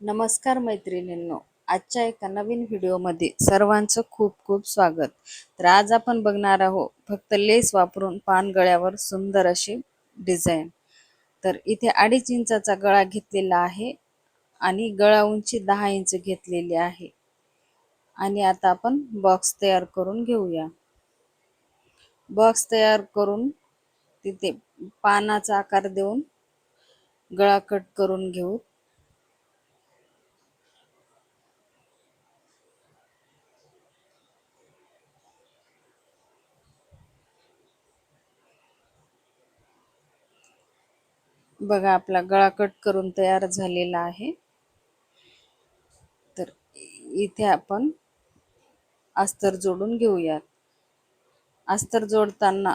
नमस्कार मैत्रिणींनो आजच्या एका नवीन व्हिडिओमध्ये सर्वांचं खूप खूप स्वागत. तर आज आपण बघणार आहोत फक्त लेस वापरून पानगळ्यावर सुंदर अशी डिझाईन तर इथे अडीच इंचाचा गळा घेतलेला आहे आणि गळा उंची दहा इंच घेतलेली आहे. आणि आता आपण बॉक्स तयार करून घेऊया. बॉक्स तयार करून तिथे पानाचा आकार देऊन गळा कट करून घेऊ. बघा आपला गळा कट करून तयार झालेला आहे. तर इथे आपण अस्तर जोडून घेऊयात. अस्तर जोडताना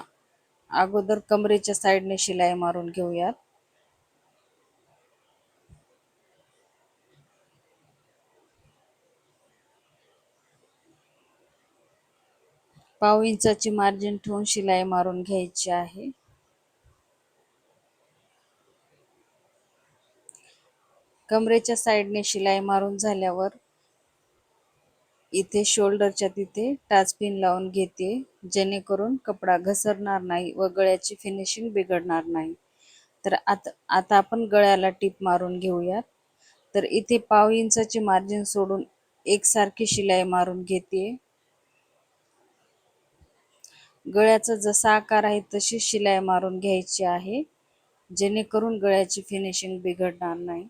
अगोदर कमरेच्या साईडने शिलाई मारून घेऊयात. पाव इंचाची मार्जिन ठेवून शिलाई मारून घ्यायची आहे. कमरेच्या साईडने शिलाई मारून झाल्यावर इथे शोल्डरच्या तिथे टाचपिन लावून घेते जेणेकरून कपडा घसरणार नाही व गळ्याची फिनिशिंग बिघडणार नाही. तर आता आता आपण गळ्याला टीप मारून घेऊयात. तर इथे पाव इंचाची मार्जिन सोडून एकसारखी शिलाई मारून घेते. गळ्याचा जसा आकार आहे तशी शिलाई मारून घ्यायची आहे जेणेकरून गळ्याची फिनिशिंग बिघडणार नाही.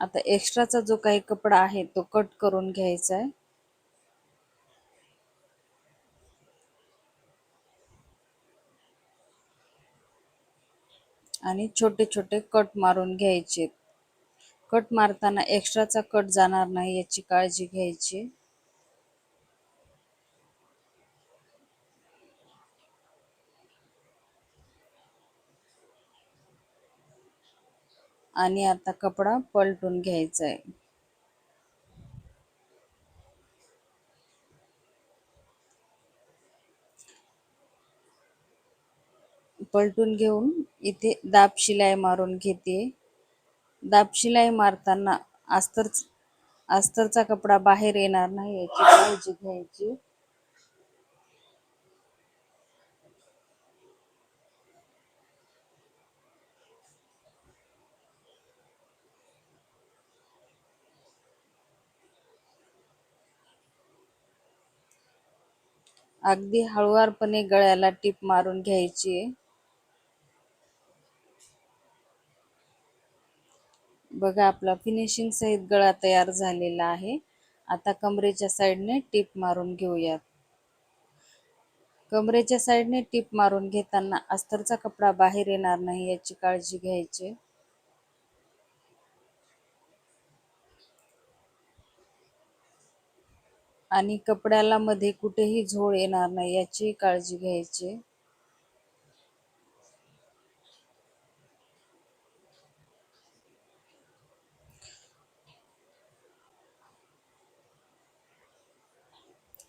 आता एक्स्ट्राचा जो काही कपडा आहे तो कट करून घ्यायचा आहे आणि छोटे छोटे कट मारून घ्यायचे. कट मारताना एक्स्ट्राचा कट जाणार नाही याची काळजी घ्यायची. आणि आता कपडा पलटून घ्यायचा आहे पलटून घेऊन इथे दाब शिलाई मारून घेते. दाब शिलाई मारताना अस्तर अस्तरचा कपडा बाहेर येणार नाही याची काळजी घ्यायची. अगदी हळुवारपणे गळ्याला टीप मारून घ्यायची. बघा आपला फिनिशिंग सहित गळा तयार झालेला आहे. आता कमरेच्या साईडने टीप मारून घेऊयात. कमरेच्या साईडने टीप मारून घेताना अस्तरचा कपडा बाहेर येणार नाही याची काळजी घ्यायची. आणि कपड्याला मध्ये कुठेही झोळ येणार नाही याची काळजी घ्यायची.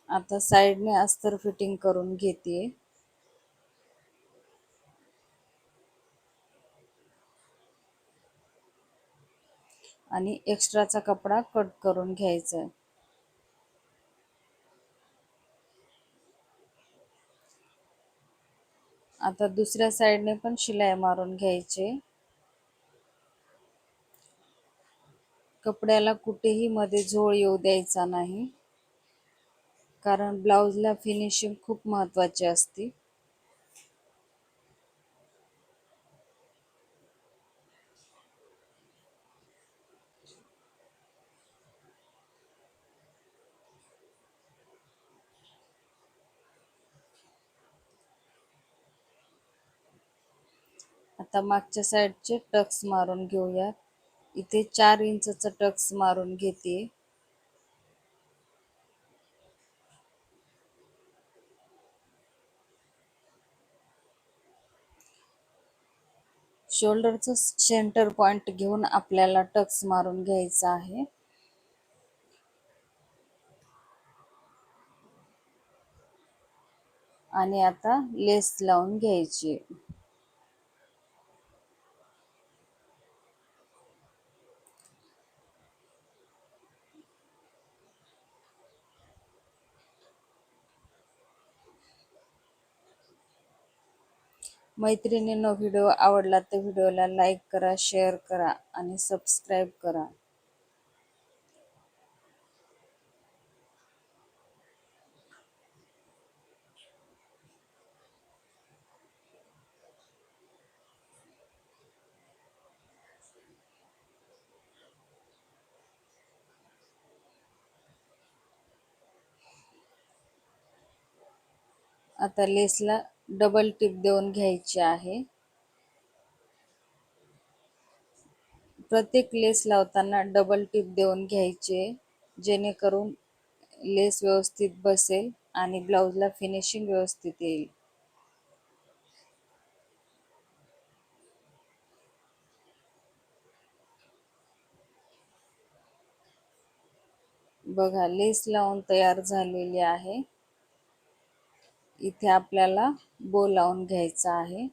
आता साईडने अस्तर फिटिंग करून घेते आणि एक्स्ट्राचा कपडा कट करून घ्यायचा आहे. आता दुसऱ्या साईडने पण शिलाई मारून घ्यायचे. कपड्याला कुठेही मध्ये झोळ येऊ द्यायचा नाही. कारण ब्लाऊजला फिनिशिंग खूप महत्वाची असते. आता मागच्या साईडचे टक्स मारून घेऊयात. इथे चार इंचचा टक्स मारून घेते. शोल्डरचं सेंटर पॉइंट घेऊन आपल्याला टक्स मारून घ्यायचा आहे. आणि आता लेस लावून घ्यायची. मैत्रिणींनो व्हिडिओ आवडला तर व्हिडिओला लाईक करा शेअर करा आणि सबस्क्राईब करा. आता लेसला डबल टिप देऊन घ्यायची आहे. प्रत्येक लेस लावताना डबल टिप देऊन घ्यायचे जेणेकरून लेस व्यवस्थित बसेल आणि ब्लाऊजला फिनिशिंग व्यवस्थित येईल. बघा लेस लावून तयार झालेली आहे. इथे आपल्याला बो लावून घ्यायचा आहे.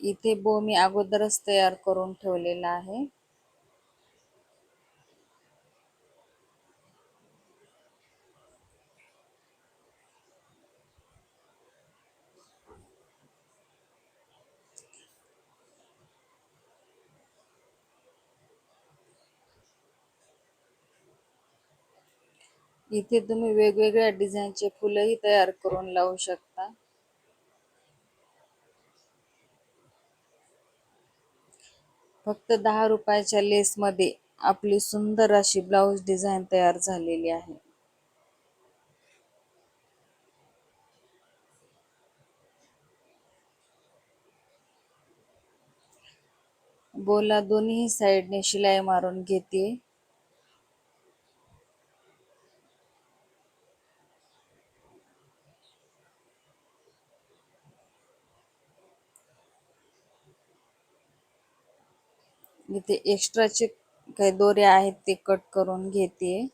इथे बो मी अगोदरच तयार करून ठेवलेला आहे. इथे तुम्ही वेगवेगळ्या डिझाईनचे फुलंही तयार करून लावू शकता. फक्त दहा रुपयाच्या लेसमध्ये आपली सुंदर अशी ब्लाऊज डिझाईन तयार झालेली आहे. बोला दोन्ही साईडने शिलाई मारून घेते. इथे एक्स्ट्राचे काही दोऱ्या आहेत ते कट करून घेते.